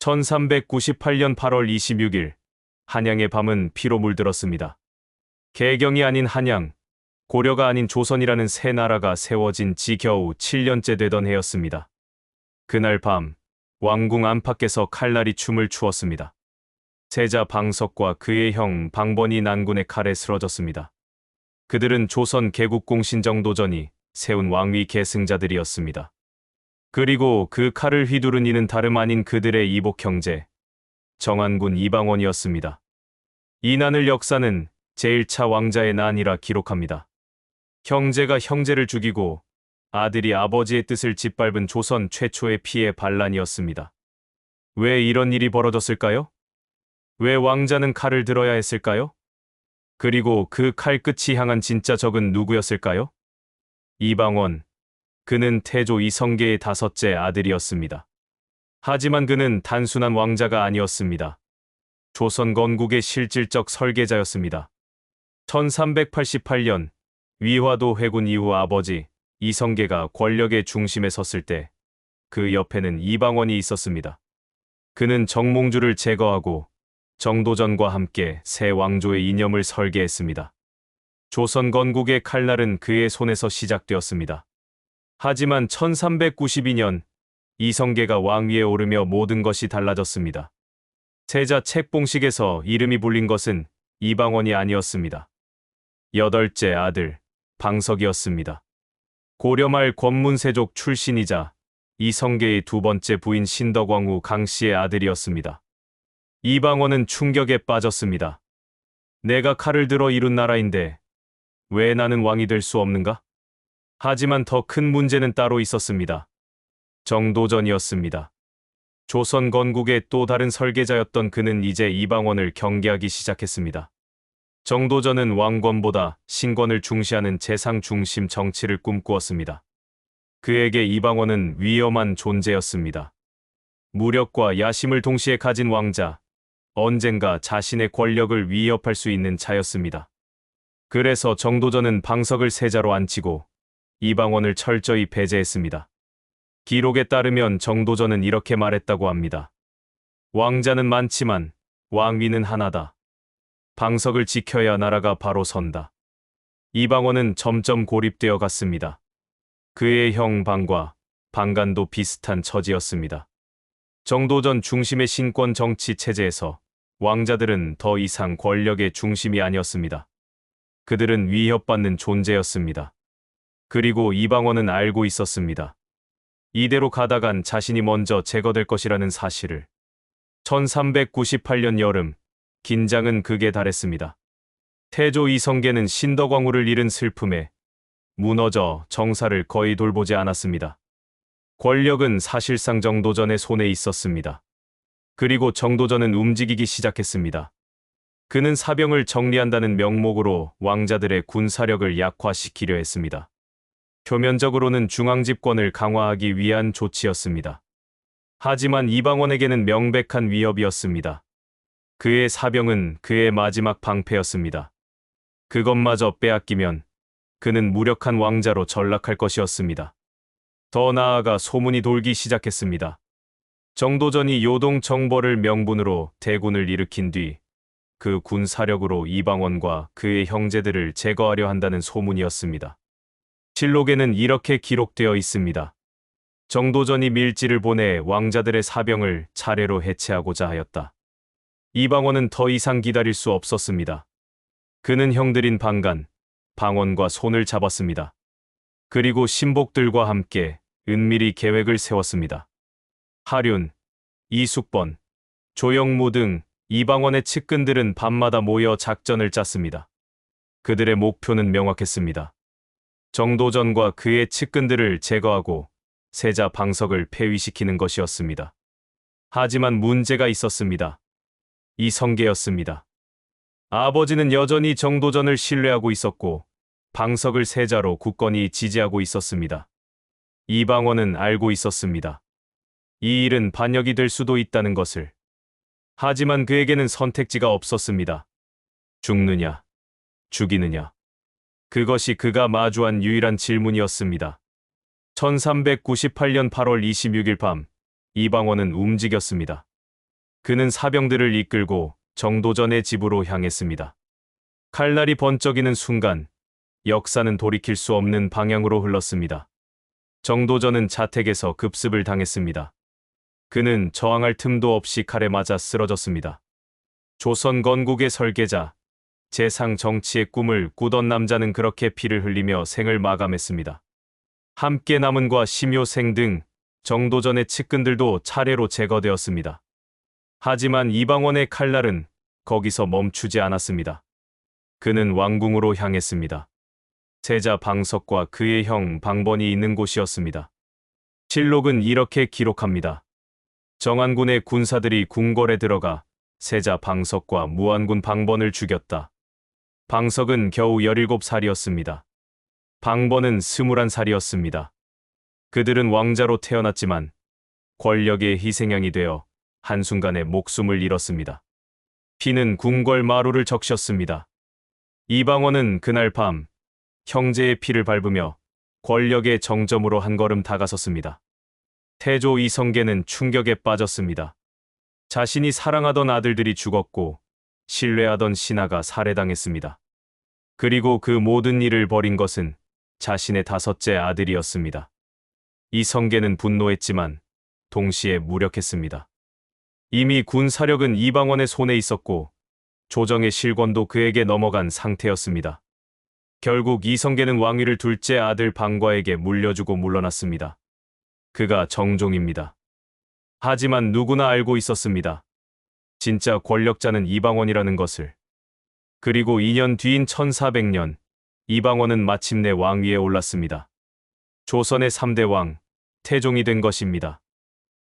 1398년 8월 26일 한양의 밤은 피로 물들었습니다. 개경이 아닌 한양, 고려가 아닌 조선이라는 새 나라가 세워진 지 겨우 7년째 되던 해였습니다. 그날 밤 왕궁 안팎에서 칼날이 춤을 추었습니다. 세자 방석과 그의 형 방번이 난군의 칼에 쓰러졌습니다. 그들은 조선 개국공 신정도전이 세운 왕위 계승자들이었습니다. 그리고 그 칼을 휘두른 이는 다름 아닌 그들의 이복 형제 정한군 이방원이었습니다. 이 난을 역사는 제1차 왕자의 난이라 기록합니다. 형제가 형제를 죽이고 아들이 아버지의 뜻을 짓밟은 조선 최초의 피해 반란이었습니다. 왜 이런 일이 벌어졌을까요? 왜 왕자는 칼을 들어야 했을까요? 그리고 그 칼끝이 향한 진짜 적은 누구였을까요? 이방원. 그는 태조 이성계의 다섯째 아들이었습니다. 하지만 그는 단순한 왕자가 아니었습니다. 조선 건국의 실질적 설계자였습니다. 1388년 위화도 회군 이후 아버지 이성계가 권력의 중심에 섰을 때 그 옆에는 이방원이 있었습니다. 그는 정몽주를 제거하고 정도전과 함께 새 왕조의 이념을 설계했습니다. 조선 건국의 칼날은 그의 손에서 시작되었습니다. 하지만 1392년 이성계가 왕위에 오르며 모든 것이 달라졌습니다. 세자 책봉식에서 이름이 불린 것은 이방원이 아니었습니다. 여덟째 아들 방석이었습니다. 고려말 권문세족 출신이자 이성계의 두 번째 부인 신덕왕후 강씨의 아들이었습니다. 이방원은 충격에 빠졌습니다. 내가 칼을 들어 이룬 나라인데 왜 나는 왕이 될 수 없는가? 하지만 더 큰 문제는 따로 있었습니다. 정도전이었습니다. 조선 건국의 또 다른 설계자였던 그는 이제 이방원을 경계하기 시작했습니다. 정도전은 왕권보다 신권을 중시하는 재상 중심 정치를 꿈꾸었습니다. 그에게 이방원은 위험한 존재였습니다. 무력과 야심을 동시에 가진 왕자, 언젠가 자신의 권력을 위협할 수 있는 자였습니다. 그래서 정도전은 방석을 세자로 앉히고 이방원을 철저히 배제했습니다. 기록에 따르면 정도전은 이렇게 말했다고 합니다. 왕자는 많지만 왕위는 하나다. 방석을 지켜야 나라가 바로 선다. 이방원은 점점 고립되어 갔습니다. 그의 형 방과 방간도 비슷한 처지였습니다. 정도전 중심의 신권 정치 체제에서 왕자들은 더 이상 권력의 중심이 아니었습니다. 그들은 위협받는 존재였습니다. 그리고 이방원은 알고 있었습니다. 이대로 가다간 자신이 먼저 제거될 것이라는 사실을. 1398년 여름, 긴장은 극에 달했습니다. 태조 이성계는 신덕왕후를 잃은 슬픔에 무너져 정사를 거의 돌보지 않았습니다. 권력은 사실상 정도전의 손에 있었습니다. 그리고 정도전은 움직이기 시작했습니다. 그는 사병을 정리한다는 명목으로 왕자들의 군사력을 약화시키려 했습니다. 표면적으로는 중앙집권을 강화하기 위한 조치였습니다. 하지만 이방원에게는 명백한 위협이었습니다. 그의 사병은 그의 마지막 방패였습니다. 그것마저 빼앗기면 그는 무력한 왕자로 전락할 것이었습니다. 더 나아가 소문이 돌기 시작했습니다. 정도전이 요동 정벌을 명분으로 대군을 일으킨 뒤 그 군 사력으로 이방원과 그의 형제들을 제거하려 한다는 소문이었습니다. 실록에는 이렇게 기록되어 있습니다. 정도전이 밀지를 보내 왕자들의 사병을 차례로 해체하고자 하였다. 이방원은 더 이상 기다릴 수 없었습니다. 그는 형들인 방간, 방원과 손을 잡았습니다. 그리고 신복들과 함께 은밀히 계획을 세웠습니다. 하륜, 이숙번, 조영무 등 이방원의 측근들은 밤마다 모여 작전을 짰습니다. 그들의 목표는 명확했습니다. 정도전과 그의 측근들을 제거하고 세자 방석을 폐위시키는 것이었습니다. 하지만 문제가 있었습니다. 이 성계였습니다. 아버지는 여전히 정도전을 신뢰하고 있었고 방석을 세자로 굳건히 지지하고 있었습니다. 이방원은 알고 있었습니다. 이 일은 반역이 될 수도 있다는 것을. 하지만 그에게는 선택지가 없었습니다. 죽느냐, 죽이느냐. 그것이 그가 마주한 유일한 질문이었습니다. 1398년 8월 26일 밤, 이방원은 움직였습니다. 그는 사병들을 이끌고 정도전의 집으로 향했습니다. 칼날이 번쩍이는 순간 역사는 돌이킬 수 없는 방향으로 흘렀습니다. 정도전은 자택에서 급습을 당했습니다. 그는 저항할 틈도 없이 칼에 맞아 쓰러졌습니다. 조선 건국의 설계자, 재상 정치의 꿈을 꾸던 남자는 그렇게 피를 흘리며 생을 마감했습니다. 함께 남은과 심효생 등 정도전의 측근들도 차례로 제거되었습니다. 하지만 이방원의 칼날은 거기서 멈추지 않았습니다. 그는 왕궁으로 향했습니다. 세자 방석과 그의 형 방번이 있는 곳이었습니다. 실록은 이렇게 기록합니다. 정안군의 군사들이 궁궐에 들어가 세자 방석과 무안군 방번을 죽였다. 방석은 겨우 17살이었습니다. 방번은 21살이었습니다. 그들은 왕자로 태어났지만 권력의 희생양이 되어 한순간에 목숨을 잃었습니다. 피는 궁궐 마루를 적셨습니다. 이방원은 그날 밤 형제의 피를 밟으며 권력의 정점으로 한 걸음 다가섰습니다. 태조 이성계는 충격에 빠졌습니다. 자신이 사랑하던 아들들이 죽었고 신뢰하던 신하가 살해당했습니다. 그리고 그 모든 일을 벌인 것은 자신의 다섯째 아들이었습니다. 이 성계는 분노했지만 동시에 무력했습니다. 이미 군 사력은 이방원의 손에 있었고 조정의 실권도 그에게 넘어간 상태였습니다. 결국 이성계는 왕위를 둘째 아들 방과에게 물려주고 물러났습니다. 그가 정종입니다. 하지만 누구나 알고 있었습니다. 진짜 권력자는 이방원이라는 것을. 그리고 2년 뒤인 1400년, 이방원은 마침내 왕위에 올랐습니다. 조선의 3대 왕, 태종이 된 것입니다.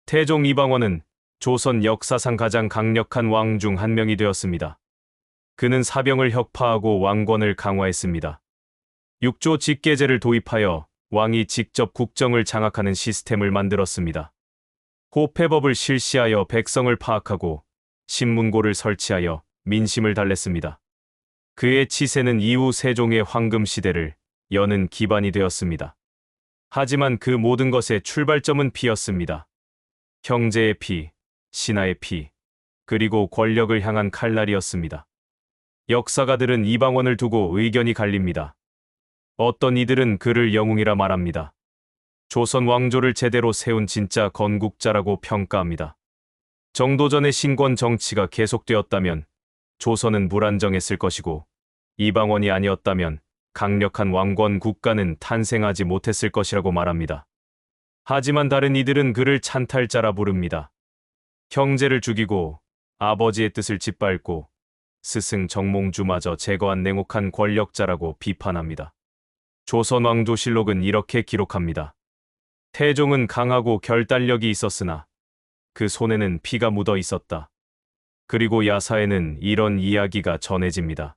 태종 이방원은 조선 역사상 가장 강력한 왕 중 한 명이 되었습니다. 그는 사병을 혁파하고 왕권을 강화했습니다. 육조 직계제를 도입하여 왕이 직접 국정을 장악하는 시스템을 만들었습니다. 호패법을 실시하여 백성을 파악하고 신문고를 설치하여 민심을 달랬습니다. 그의 치세는 이후 세종의 황금 시대를 여는 기반이 되었습니다. 하지만 그 모든 것의 출발점은 피였습니다. 형제의 피, 신하의 피, 그리고 권력을 향한 칼날이었습니다. 역사가들은 이방원을 두고 의견이 갈립니다. 어떤 이들은 그를 영웅이라 말합니다. 조선 왕조를 제대로 세운 진짜 건국자라고 평가합니다. 정도전의 신권 정치가 계속되었다면 조선은 불안정했을 것이고 이방원이 아니었다면 강력한 왕권 국가는 탄생하지 못했을 것이라고 말합니다. 하지만 다른 이들은 그를 찬탈자라 부릅니다. 형제를 죽이고 아버지의 뜻을 짓밟고 스승 정몽주마저 제거한 냉혹한 권력자라고 비판합니다. 조선 왕조실록은 이렇게 기록합니다. 태종은 강하고 결단력이 있었으나 그 손에는 피가 묻어 있었다. 그리고 야사에는 이런 이야기가 전해집니다.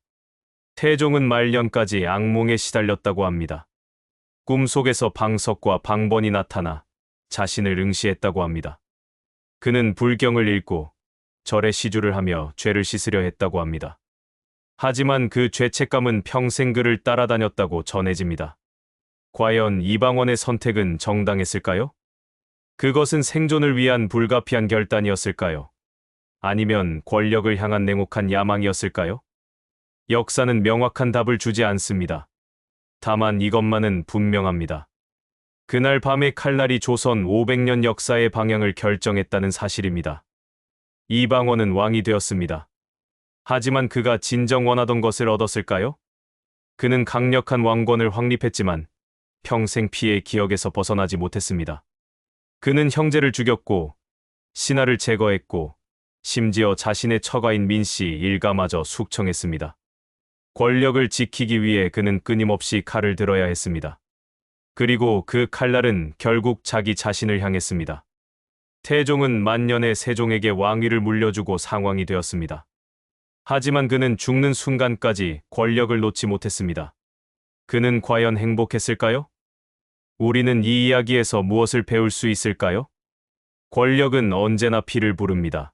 태종은 말년까지 악몽에 시달렸다고 합니다. 꿈속에서 방석과 방번이 나타나 자신을 응시했다고 합니다. 그는 불경을 읽고 절에 시주를 하며 죄를 씻으려 했다고 합니다. 하지만 그 죄책감은 평생 그를 따라다녔다고 전해집니다. 과연 이방원의 선택은 정당했을까요? 그것은 생존을 위한 불가피한 결단이었을까요? 아니면 권력을 향한 냉혹한 야망이었을까요? 역사는 명확한 답을 주지 않습니다. 다만 이것만은 분명합니다. 그날 밤의 칼날이 조선 500년 역사의 방향을 결정했다는 사실입니다. 이방원은 왕이 되었습니다. 하지만 그가 진정 원하던 것을 얻었을까요? 그는 강력한 왕권을 확립했지만 평생 피해 기억에서 벗어나지 못했습니다. 그는 형제를 죽였고 신하를 제거했고 심지어 자신의 처가인 민씨 일가마저 숙청했습니다. 권력을 지키기 위해 그는 끊임없이 칼을 들어야 했습니다. 그리고 그 칼날은 결국 자기 자신을 향했습니다. 태종은 만년의 세종에게 왕위를 물려주고 상왕이 되었습니다. 하지만 그는 죽는 순간까지 권력을 놓지 못했습니다. 그는 과연 행복했을까요? 우리는 이 이야기에서 무엇을 배울 수 있을까요? 권력은 언제나 피를 부릅니다.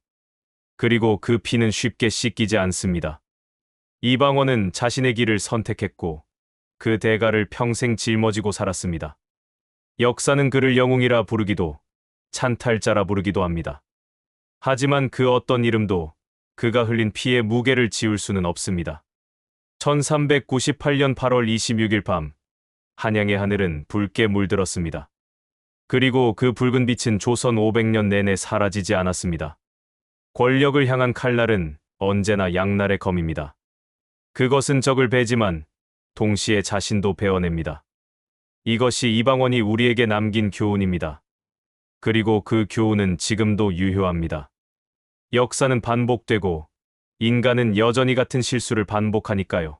그리고 그 피는 쉽게 씻기지 않습니다. 이방원은 자신의 길을 선택했고 그 대가를 평생 짊어지고 살았습니다. 역사는 그를 영웅이라 부르기도 찬탈자라 부르기도 합니다. 하지만 그 어떤 이름도 그가 흘린 피의 무게를 지울 수는 없습니다. 1398년 8월 26일 밤, 한양의 하늘은 붉게 물들었습니다. 그리고 그 붉은 빛은 조선 500년 내내 사라지지 않았습니다. 권력을 향한 칼날은 언제나 양날의 검입니다. 그것은 적을 베지만 동시에 자신도 베어냅니다. 이것이 이방원이 우리에게 남긴 교훈입니다. 그리고 그 교훈은 지금도 유효합니다. 역사는 반복되고 인간은 여전히 같은 실수를 반복하니까요.